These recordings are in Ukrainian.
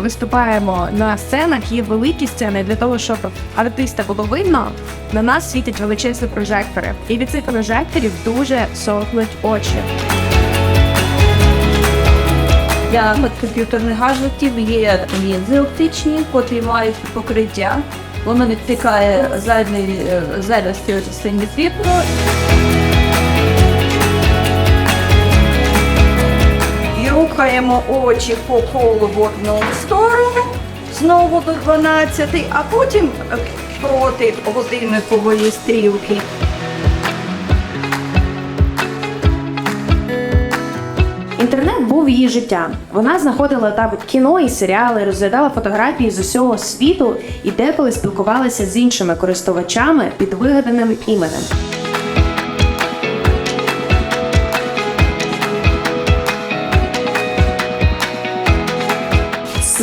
виступаємо на сценах, є великі сцени для того, щоб артиста було видно. На нас світять величезні прожектори, і від цих прожекторів дуже сохнуть очі. Для комп'ютерних гаджетів є лінзи оптичні, котрі мають покриття. Воно відтикає зайві е, зайвості рухаємо очі по колу в одну сторону, знову до 12, а потім е, проти годинникової стрілки. Інтернет був її життям. Вона знаходила там кіно і серіали, розглядала фотографії з усього світу і деколи спілкувалася з іншими користувачами під вигаданим іменем.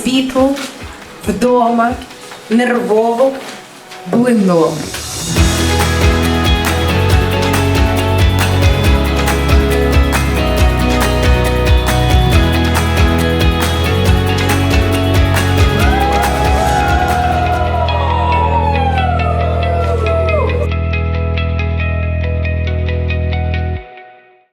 Світло вдома нервово блимнуло.